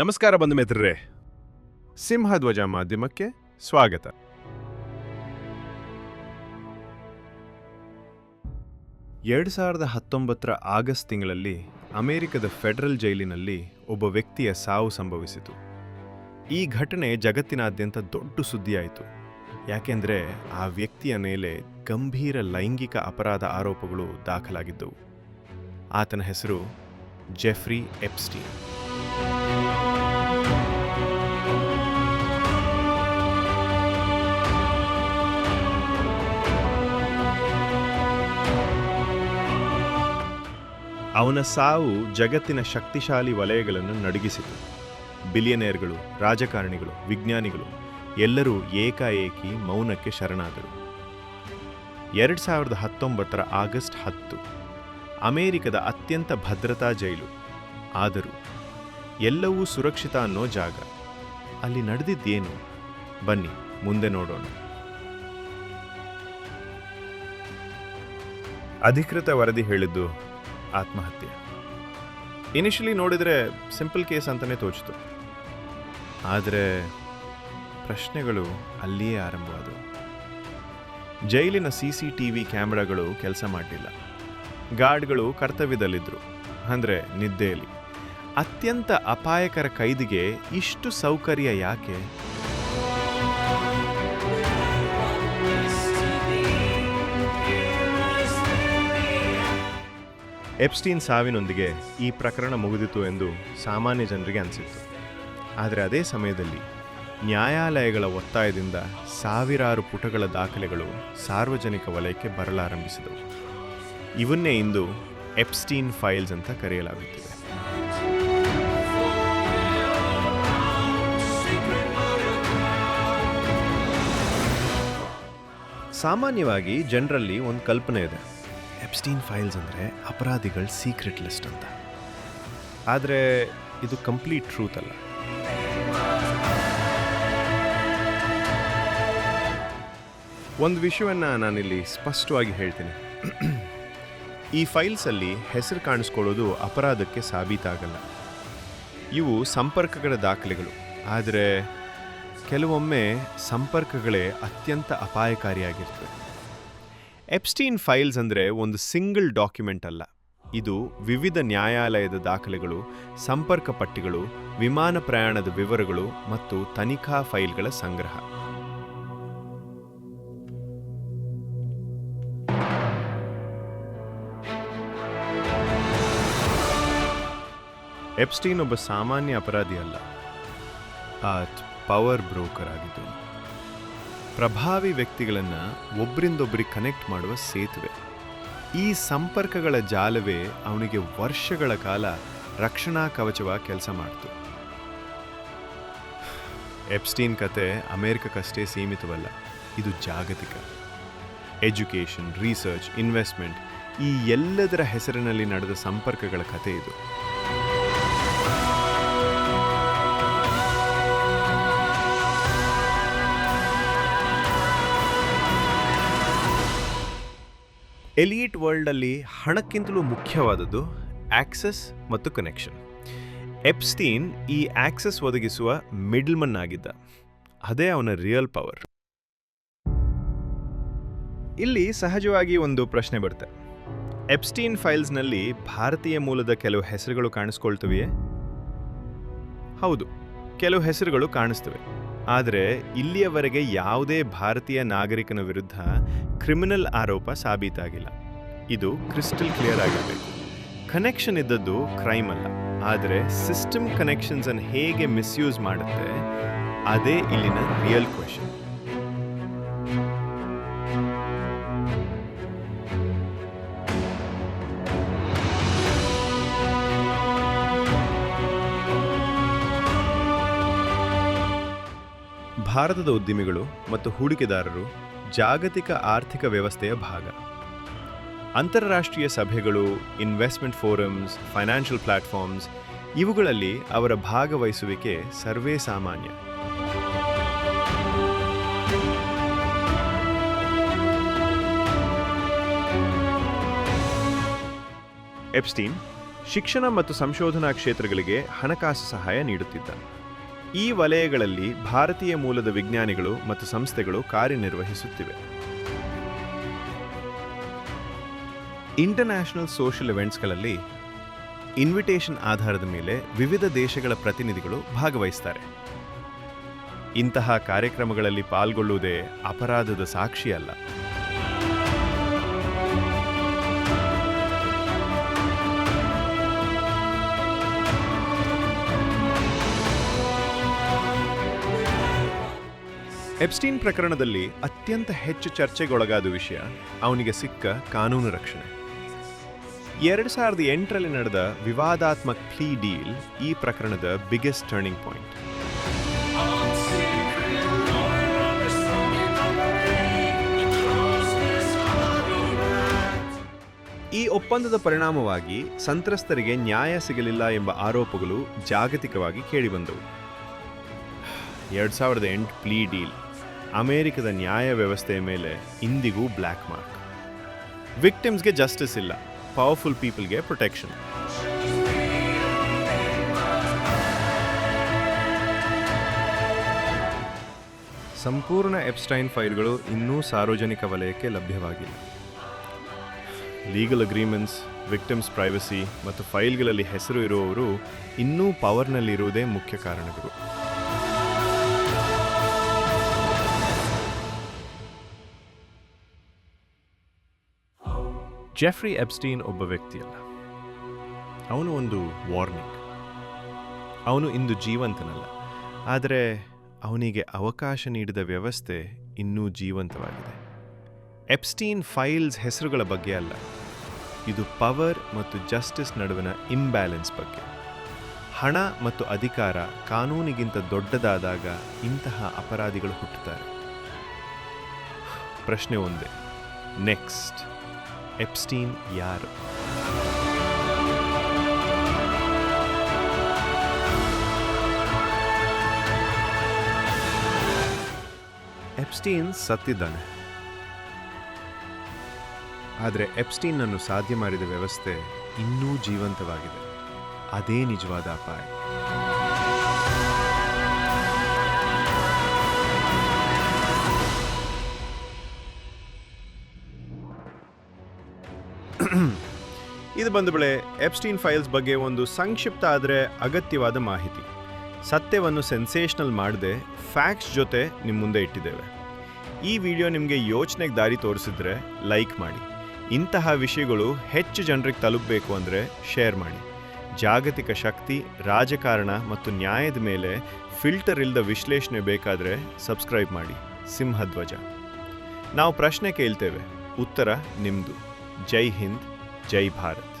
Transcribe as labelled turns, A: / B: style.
A: ನಮಸ್ಕಾರ ಬಂಧು ಮಿತ್ರರೇ. ಸಿಂಹಧ್ವಜ ಮಾಧ್ಯಮಕ್ಕೆ ಸ್ವಾಗತ. ಎರಡು ಸಾವಿರದ ಹತ್ತೊಂಬತ್ತರ ಆಗಸ್ಟ್ ತಿಂಗಳಲ್ಲಿ ಅಮೆರಿಕದ ಫೆಡರಲ್ ಜೈಲಿನಲ್ಲಿ ಒಬ್ಬ ವ್ಯಕ್ತಿಯ ಸಾವು ಸಂಭವಿಸಿತು. ಈ ಘಟನೆ ಜಗತ್ತಿನಾದ್ಯಂತ ದೊಡ್ಡ ಸುದ್ದಿಯಾಯಿತು. ಯಾಕೆಂದರೆ ಆ ವ್ಯಕ್ತಿಯ ಮೇಲೆ ಗಂಭೀರ ಲೈಂಗಿಕ ಅಪರಾಧ ಆರೋಪಗಳು ದಾಖಲಾಗಿದ್ದವು. ಆತನ ಹೆಸರು ಜೆಫ್ರಿ ಎಪ್ಸ್ಟೀನ್. ಅವನ ಸಾವು ಜಗತ್ತಿನ ಶಕ್ತಿಶಾಲಿ ವಲಯಗಳನ್ನು ನಡುಗಿಸಿತು. ಬಿಲಿಯನೇರ್ಗಳು, ರಾಜಕಾರಣಿಗಳು, ವಿಜ್ಞಾನಿಗಳು ಎಲ್ಲರೂ ಏಕಾಏಕಿ ಮೌನಕ್ಕೆ ಶರಣಾದರು. ಎರಡು ಸಾವಿರದ ಹತ್ತೊಂಬತ್ತರ ಆಗಸ್ಟ್ ಹತ್ತು, ಅಮೆರಿಕದ ಅತ್ಯಂತ ಭದ್ರತಾ ಜೈಲು. ಆದರೂ ಎಲ್ಲವೂ ಸುರಕ್ಷಿತ ಅನ್ನೋ ಜಾಗ. ಅಲ್ಲಿ ನಡೆದಿದ್ದೇನು? ಬನ್ನಿ, ಮುಂದೆ ನೋಡೋಣ. ಅಧಿಕೃತ ವರದಿ ಹೇಳಿದ್ದು ಆತ್ಮಹತ್ಯೆ. ಇನಿಷಿಯಲಿ ನೋಡಿದರೆ ಸಿಂಪಲ್ ಕೇಸ್ ಅಂತಲೇ ತೋಚಿತು. ಆದರೆ ಪ್ರಶ್ನೆಗಳು ಅಲ್ಲಿಯೇ ಆರಂಭವಾದವು. ಜೈಲಿನ ಸಿ ಸಿ ಟಿ ವಿ ಕ್ಯಾಮ್ರಾಗಳು ಕೆಲಸ ಮಾಡಲಿಲ್ಲ. ಗಾರ್ಡ್ಗಳು ಕರ್ತವ್ಯದಲ್ಲಿದ್ದರು ಅಂದರೆ ನಿದ್ದೆಯಲ್ಲಿ. ಅತ್ಯಂತ ಅಪಾಯಕರ ಕೈದಿಗೆ ಇಷ್ಟು ಸೌಕರ್ಯ ಯಾಕೆ? ಎಪ್ಸ್ಟೀನ್ ಸಾವಿನೊಂದಿಗೆ ಈ ಪ್ರಕರಣ ಮುಗಿದಿತು ಎಂದು ಸಾಮಾನ್ಯ ಜನರಿಗೆ ಅನಿಸಿತ್ತು. ಆದರೆ ಅದೇ ಸಮಯದಲ್ಲಿ ನ್ಯಾಯಾಲಯಗಳ ಒತ್ತಾಯದಿಂದ ಸಾವಿರಾರು ಪುಟಗಳ ದಾಖಲೆಗಳು ಸಾರ್ವಜನಿಕ ವಲಯಕ್ಕೆ ಬರಲಾರಂಭಿಸಿದವು. ಇವನ್ನೇ ಇಂದು ಎಪ್ಸ್ಟೀನ್ ಫೈಲ್ಸ್ ಅಂತ ಕರೆಯಲಾಗುತ್ತಿದೆ. ಸಾಮಾನ್ಯವಾಗಿ ಜನರಲ್ಲಿ ಒಂದು ಕಲ್ಪನೆ ಇದೆ. ಎಪ್ಸ್ಟೀನ್ ಫೈಲ್ಸ್ ಅಂದರೆ ಅಪರಾಧಿಗಳ ಸೀಕ್ರೆಟ್ ಲಿಸ್ಟ್ ಅಂತ. ಆದರೆ ಇದು ಕಂಪ್ಲೀಟ್ ಟ್ರೂತ್ ಅಲ್ಲ. ಒಂದು ವಿಷಯವನ್ನು ನಾನಿಲ್ಲಿ ಸ್ಪಷ್ಟವಾಗಿ ಹೇಳ್ತೀನಿ. ಈ ಫೈಲ್ಸಲ್ಲಿ ಹೆಸರು ಕಾಣಿಸ್ಕೊಳ್ಳೋದು ಅಪರಾಧಕ್ಕೆ ಸಾಬೀತಾಗಲ್ಲ. ಇವು ಸಂಪರ್ಕಗಳ ದಾಖಲೆಗಳು. ಆದರೆ ಕೆಲವೊಮ್ಮೆ ಸಂಪರ್ಕಗಳೇ ಅತ್ಯಂತ ಅಪಾಯಕಾರಿಯಾಗಿರ್ತವೆ. ಎಪ್ಸ್ಟೀನ್ ಫೈಲ್ಸ್ ಅಂದರೆ ಒಂದು ಸಿಂಗಲ್ ಡಾಕ್ಯುಮೆಂಟ್ ಅಲ್ಲ. ಇದು ವಿವಿಧ ನ್ಯಾಯಾಲಯದ ದಾಖಲೆಗಳು, ಸಂಪರ್ಕ ಪಟ್ಟಿಗಳು, ವಿಮಾನ ಪ್ರಯಾಣದ ವಿವರಗಳು ಮತ್ತು ತನಿಖಾ ಫೈಲ್ಗಳ ಸಂಗ್ರಹ. ಎಪ್ಸ್ಟೀನ್ ಒಬ್ಬ ಸಾಮಾನ್ಯ ಅಪರಾಧಿ ಅಲ್ಲ. ಆತ್ ಪವರ್ ಬ್ರೋಕರ್ ಆಗಿದ್ದು ಪ್ರಭಾವಿ ವ್ಯಕ್ತಿಗಳನ್ನು ಒಬ್ಬರಿಂದೊಬ್ಬರಿ ಕನೆಕ್ಟ್ ಮಾಡುವ ಸೇತುವೆ. ಈ ಸಂಪರ್ಕಗಳ ಜಾಲವೇ ಅವನಿಗೆ ವರ್ಷಗಳ ಕಾಲ ರಕ್ಷಣಾ ಕವಚವಾಗಿ ಕೆಲಸ ಮಾಡ್ತು. ಎಪ್ಸ್ಟೀನ್ ಕತೆ ಅಮೇರಿಕಕ್ಕಷ್ಟೇ ಸೀಮಿತವಲ್ಲ, ಇದು ಜಾಗತಿಕ. ಎಜುಕೇಷನ್ ರಿಸರ್ಚ್ ಇನ್ವೆಸ್ಟ್ಮೆಂಟ್ ಈ ಎಲ್ಲದರ ಹೆಸರಿನಲ್ಲಿ ನಡೆದ ಸಂಪರ್ಕಗಳ ಕತೆ ಇದು. ಎಲಿಯಿಟ್ ವರ್ಲ್ಡಲ್ಲಿ ಹಣಕ್ಕಿಂತಲೂ ಮುಖ್ಯವಾದದ್ದು ಆಕ್ಸೆಸ್ ಮತ್ತು ಕನೆಕ್ಷನ್. ಎಪ್ಸ್ಟೀನ್ ಈ ಆಕ್ಸೆಸ್ ಒದಗಿಸುವ ಮಿಡ್ಲ್ಮನ್ ಆಗಿದ್ದ. ಅದೇ ಅವನ ರಿಯಲ್ ಪವರ್. ಇಲ್ಲಿ ಸಹಜವಾಗಿ ಒಂದು ಪ್ರಶ್ನೆ ಬರುತ್ತೆ. ಎಪ್ಸ್ಟೀನ್ ಫೈಲ್ಸ್ನಲ್ಲಿ ಭಾರತೀಯ ಮೂಲದ ಕೆಲವು ಹೆಸರುಗಳು ಕಾಣಿಸ್ಕೊಳ್ತವೆಯೇ? ಹೌದು, ಕೆಲವು ಹೆಸರುಗಳು ಕಾಣಿಸ್ತವೆ. ಆದರೆ ಇಲ್ಲಿಯವರೆಗೆ ಯಾವುದೇ ಭಾರತೀಯ ನಾಗರಿಕನ ವಿರುದ್ಧ ಕ್ರಿಮಿನಲ್ ಆರೋಪ ಸಾಬೀತಾಗಿಲ್ಲ. ಇದು ಕ್ರಿಸ್ಟಲ್ ಕ್ಲಿಯರ್ ಆಗಿರಬೇಕು. ಕನೆಕ್ಷನ್ ಇದ್ದದ್ದು ಕ್ರೈಮ್ ಅಲ್ಲ. ಆದರೆ ಸಿಸ್ಟಮ್ ಕನೆಕ್ಷನ್ಸನ್ನು ಹೇಗೆ ಮಿಸ್ಯೂಸ್ ಮಾಡುತ್ತೆ, ಅದೇ ಇಲ್ಲಿನ ರಿಯಲ್ ಕ್ವೆಶನ್. ಭಾರತದ ಉದ್ಯಮಿಗಳು ಮತ್ತು ಹೂಡಿಕೆದಾರರು ಜಾಗತಿಕ ಆರ್ಥಿಕ ವ್ಯವಸ್ಥೆಯ ಭಾಗ. ಅಂತಾರಾಷ್ಟ್ರೀಯ ಸಭೆಗಳು ಇನ್ವೆಸ್ಟ್ಮೆಂಟ್ ಫೋರಮ್ಸ್ ಫೈನಾನ್ಷಿಯಲ್ ಪ್ಲಾಟ್ಫಾರ್ಮ್ಸ್ ಇವುಗಳಲ್ಲಿ ಅವರ ಭಾಗವಹಿಸುವಿಕೆ ಸರ್ವೇ ಸಾಮಾನ್ಯ. ಎಪ್ಸ್ಟೀನ್ ಶಿಕ್ಷಣ ಮತ್ತು ಸಂಶೋಧನಾ ಕ್ಷೇತ್ರಗಳಿಗೆ ಹಣಕಾಸು ಸಹಾಯ ನೀಡುತ್ತಿದ್ದ. ಈ ವಲಯಗಳಲ್ಲಿ ಭಾರತೀಯ ಮೂಲದ ವಿಜ್ಞಾನಿಗಳು ಮತ್ತು ಸಂಸ್ಥೆಗಳು ಕಾರ್ಯನಿರ್ವಹಿಸುತ್ತಿವೆ. ಇಂಟರ್ನ್ಯಾಷನಲ್ ಸೋಷಿಯಲ್ ಇವೆಂಟ್ಸ್ಗಳಲ್ಲಿ ಇನ್ವಿಟೇಷನ್ ಆಧಾರದ ಮೇಲೆ ವಿವಿಧ ದೇಶಗಳ ಪ್ರತಿನಿಧಿಗಳು ಭಾಗವಹಿಸ್ತಾರೆ. ಇಂತಹ ಕಾರ್ಯಕ್ರಮಗಳಲ್ಲಿ ಪಾಲ್ಗೊಳ್ಳುವುದೇ ಅಪರಾಧದ ಸಾಕ್ಷಿ ಎಪ್ಸ್ಟೀನ್ ಪ್ರಕರಣದಲ್ಲಿ ಅತ್ಯಂತ ಹೆಚ್ಚು ಚರ್ಚೆಗೊಳಗಾದ ವಿಷಯ ಅವನಿಗೆ ಸಿಕ್ಕ ಕಾನೂನು ರಕ್ಷಣೆ. ಎರಡು ಸಾವಿರದ ಎಂಟರಲ್ಲಿ ನಡೆದ ವಿವಾದಾತ್ಮಕ ಪ್ಲೀ ಡೀಲ್ ಈ ಪ್ರಕರಣದ ಬಿಗ್ಗೆಸ್ಟ್ ಟರ್ನಿಂಗ್ ಪಾಯಿಂಟ್ ಈ ಒಪ್ಪಂದದ ಪರಿಣಾಮವಾಗಿ ಸಂತ್ರಸ್ತರಿಗೆ ನ್ಯಾಯ ಸಿಗಲಿಲ್ಲ ಎಂಬ ಆರೋಪಗಳು ಜಾಗತಿಕವಾಗಿ ಕೇಳಿಬಂದವು. ಎರಡು ಸಾವಿರದ ಎಂಟು ಪ್ಲೀ ಡೀಲ್. ಅಮೆರಿಕದ ನ್ಯಾಯ ವ್ಯವಸ್ಥೆಯ ಮೇಲೆ ಇಂದಿಗೂ ಬ್ಲ್ಯಾಕ್ ಮಾರ್ಕ್. ವಿಕ್ಟಿಮ್ಸ್ಗೆ ಜಸ್ಟಿಸ್ ಇಲ್ಲ, ಪವರ್ಫುಲ್ ಪೀಪಲ್ಗೆ ಪ್ರೊಟೆಕ್ಷನ್. ಸಂಪೂರ್ಣ ಎಪ್ಸ್ಟೈನ್ ಫೈಲ್ಗಳು ಇನ್ನೂ ಸಾರ್ವಜನಿಕ ವಲಯಕ್ಕೆ ಲಭ್ಯವಾಗಿಲ್ಲ. ಲೀಗಲ್ ಅಗ್ರಿಮೆಂಟ್ಸ್, ವಿಕ್ಟಿಮ್ಸ್ ಪ್ರೈವಸಿ ಮತ್ತು ಫೈಲ್ಗಳಲ್ಲಿ ಹೆಸರು ಇರುವವರು ಇನ್ನೂ ಪವರ್ನಲ್ಲಿರುವುದೇ ಮುಖ್ಯ ಕಾರಣಗಳು. ಜೆಫ್ರಿ ಎಬ್ಸ್ಟೀನ್ ಒಬ್ಬ ವ್ಯಕ್ತಿಯಲ್ಲ. ಅವನು ಒಂದು ವಾರ್ನಿಂಗ್. ಅವನು ಇಂದು ಜೀವಂತನಲ್ಲ. ಆದರೆ ಅವನಿಗೆ ಅವಕಾಶ ನೀಡಿದ ವ್ಯವಸ್ಥೆ ಇನ್ನೂ ಜೀವಂತವಾಗಿದೆ. ಎಪ್ಸ್ಟೀನ್ ಫೈಲ್ಸ್ ಹೆಸರುಗಳ ಬಗ್ಗೆ ಅಲ್ಲ. ಇದು ಪವರ್ ಮತ್ತು ಜಸ್ಟಿಸ್ ನಡುವಿನ ಇಂಬ್ಯಾಲೆನ್ಸ್ ಬಗ್ಗೆ. ಹಣ ಮತ್ತು ಅಧಿಕಾರ ಕಾನೂನಿಗಿಂತ ದೊಡ್ಡದಾದಾಗ ಇಂತಹ ಅಪರಾಧಿಗಳು ಹುಟ್ಟುತ್ತಾರೆ. ಪ್ರಶ್ನೆ ಒಂದೇ. ನೆಕ್ಸ್ಟ್ ಎಪ್ಸ್ಟೀನ್ ಯಾರು ಎಪ್ಸ್ಟೀನ್ ಸತ್ತಿದ್ದಾನೆ. ಆದರೆ ಎಪ್ಸ್ಟೀನ್ ಅನ್ನು ಸಾಧ್ಯ ಮಾಡಿದ ವ್ಯವಸ್ಥೆ ಇನ್ನೂ ಜೀವಂತವಾಗಿದೆ. ಅದೇ ನಿಜವಾದ ಅಪಾಯ. ಇದು ಬಂದ ಬೆಳೆ ಎಪ್ಸ್ಟೀನ್ ಫೈಲ್ಸ್ ಬಗ್ಗೆ ಒಂದು ಸಂಕ್ಷಿಪ್ತ ಆದರೆ ಅಗತ್ಯವಾದ ಮಾಹಿತಿ. ಸತ್ಯವನ್ನು ಸೆನ್ಸೇಷನಲ್ ಮಾಡದೆ ಫ್ಯಾಕ್ಟ್ಸ್ ಜೊತೆ ನಿಮ್ಮ ಮುಂದೆ ಇಟ್ಟಿದ್ದೇವೆ. ಈ ವಿಡಿಯೋ ನಿಮಗೆ ಯೋಚನೆಗೆ ದಾರಿ ತೋರಿಸಿದ್ರೆ ಲೈಕ್ ಮಾಡಿ. ಇಂತಹ ವಿಷಯಗಳು ಹೆಚ್ಚು ಜನರಿಗೆ ತಲುಪಬೇಕು ಅಂದರೆ ಶೇರ್ ಮಾಡಿ. ಜಾಗತಿಕ ಶಕ್ತಿ, ರಾಜಕಾರಣ ಮತ್ತು ನ್ಯಾಯದ ಮೇಲೆ ಫಿಲ್ಟರ್ ಇಲ್ಲದ ವಿಶ್ಲೇಷಣೆ ಬೇಕಾದರೆ ಸಬ್ಸ್ಕ್ರೈಬ್ ಮಾಡಿ. ಸಿಂಹಧ್ವಜ. ನಾವು ಪ್ರಶ್ನೆ ಕೇಳ್ತೇವೆ. ಉತ್ತರ ನಿಮ್ಮದು जय हिंद जय भारत।